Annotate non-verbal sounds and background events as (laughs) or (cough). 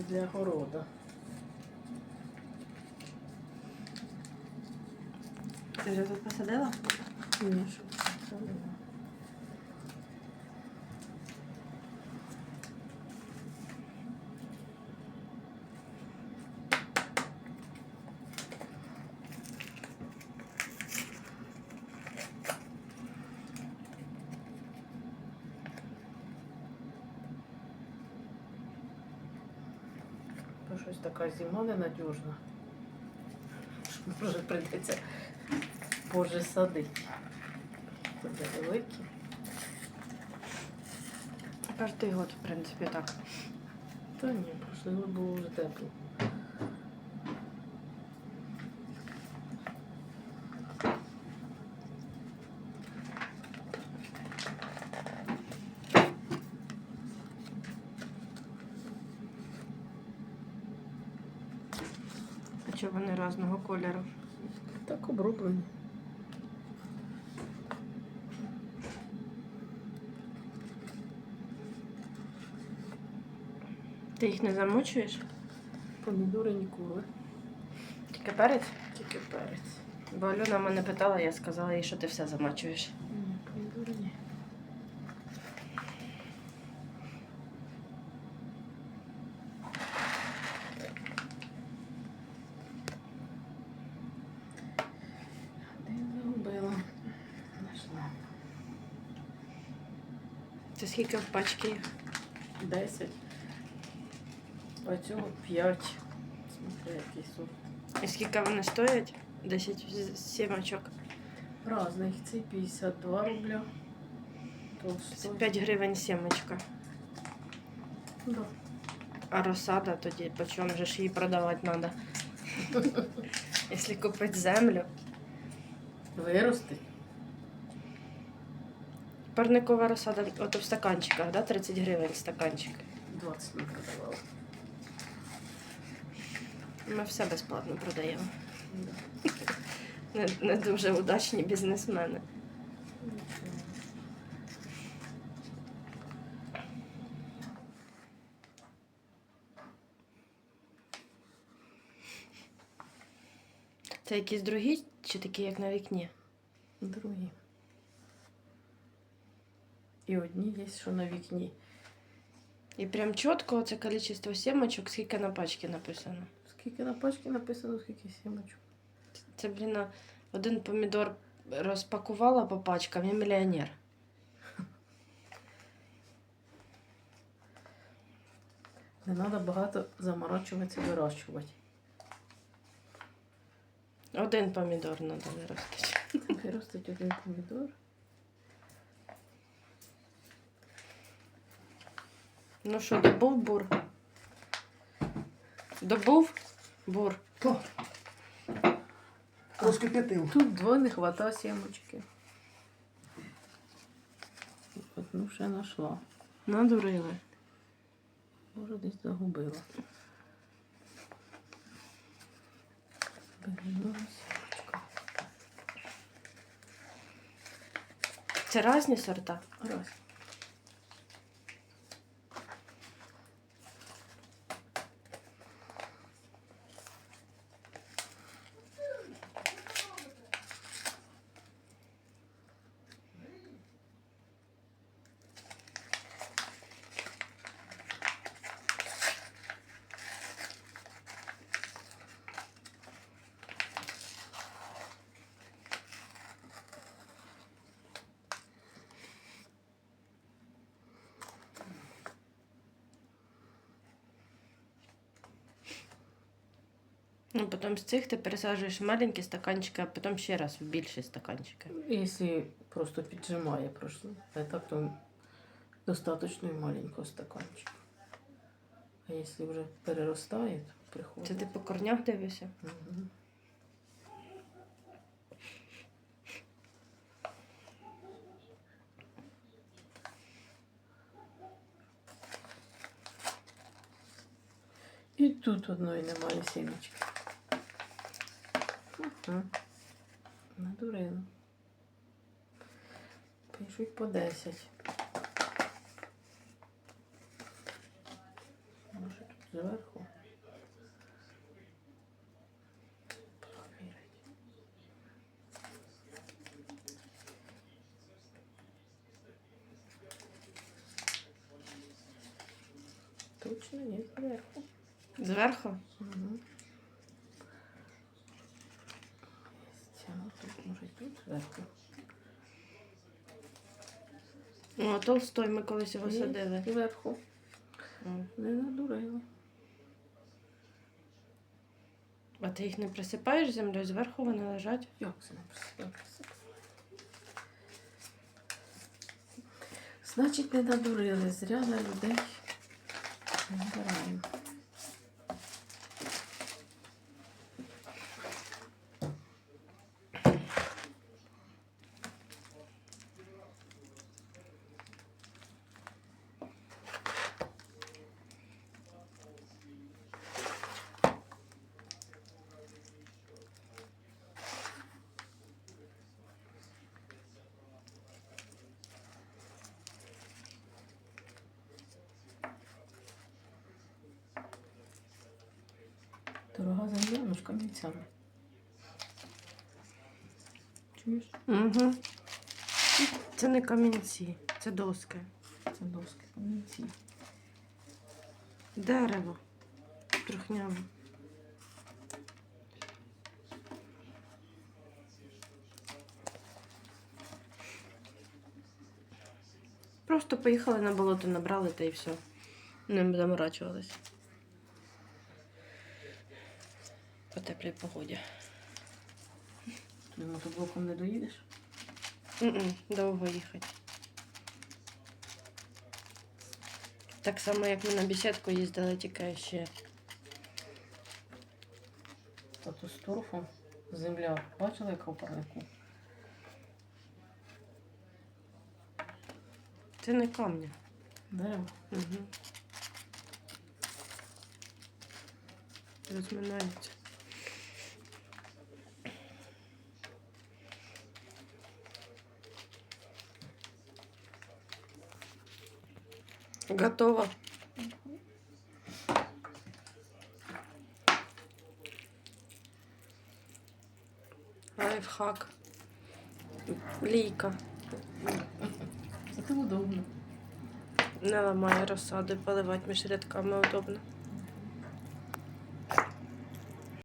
Це для города. Ти вже тут посадила? Ні, що це Бо щось така зима ненадіжна. Може прийдеться Боже садити. Буде великі. Кожний год, в принципі, так. Та ні, просто було вже тепло. Чого вони різного кольору? Так оброблені. Ти їх не замочуєш? Помідори ніколи. Тільки перець? Тільки перець. Бо Альона мене питала, я сказала їй, що ти все замочуєш. Ні, помідори ні. Один загубила. Знайшла. Це скільки в пачці їх? Десять. А цього п'ять. Смотри, який сорт. І скільки вони стоять? 10 з- сімочок. Разних. Цей 52 рубля. Це Толстой. 5 гривень сімочка. Да. А розсада тоді по чому же ж її продавати треба? (laughs) Якщо купити землю. Вирости. Парникова розсада, ото в стаканчиках, да? 30 гривень стаканчик. 20 не продавала. Ми все безплатно продаємо. Да. Не, не дуже удачні бізнесмени. Це якісь другі чи такі, як на вікні? Другі. І одні є, що на вікні. І прям чітко це кількість сімочок, скільки на пачці написано. Скільки на пачці написано, скільки сімочок. Це, блін, один помідор розпакувала по пачкам, я мільйонер. (laughs) Не треба багато заморачуватися вирощувати. Один помідор треба виростити. Виростить один помідор. Ну що, добув бур? Добув бур. Розкипятив. Тут двоє не хватає сімочки. Одну ще знайшла. Надурили. Може десь загубила. Це різні сорта. Раз. Ну, потім з цих ти пересаджуєш в маленькі стаканчики, а потім ще раз в більші стаканчики. Якщо просто піджимає прошло, а так то достатньо і маленького стаканчика. А якщо вже переростає, то Це приходить. ти по корнях дивишся? Мгм. І тут одної немає сімечки. Угу. Надурила. Пишуть по 10. Може тут Зверху. Точно ні, зверху. Зверху? Угу. Тут може й тут зверху. О, Толстой ми колись його садили. Зверху. Не надурили. А ти їх не присипаєш землею, зверху вони лежать. Як це не присипатися? Значить, не надурили. Зря на людей набираємо. Земля, ну з камінцями. Чуєш? Угу. Це не камінці, це доски. Це доски камінці. Дерево. Трухняве. Просто поїхали на болото, набрали та і все. Не заморачувались. По теплій погоді. Ти мотоблоком не доїдеш? М-м, довго їхати. Так само, як ми на бесідку їздили, тільки ще. Та тут з торфом земля. Бачила, яка в парнику? Це не камня. Дерево. Угу. Розминається. Готово. Лайфхак. Лійка. Це удобно. Не ламає розсади, поливати між рядками удобно.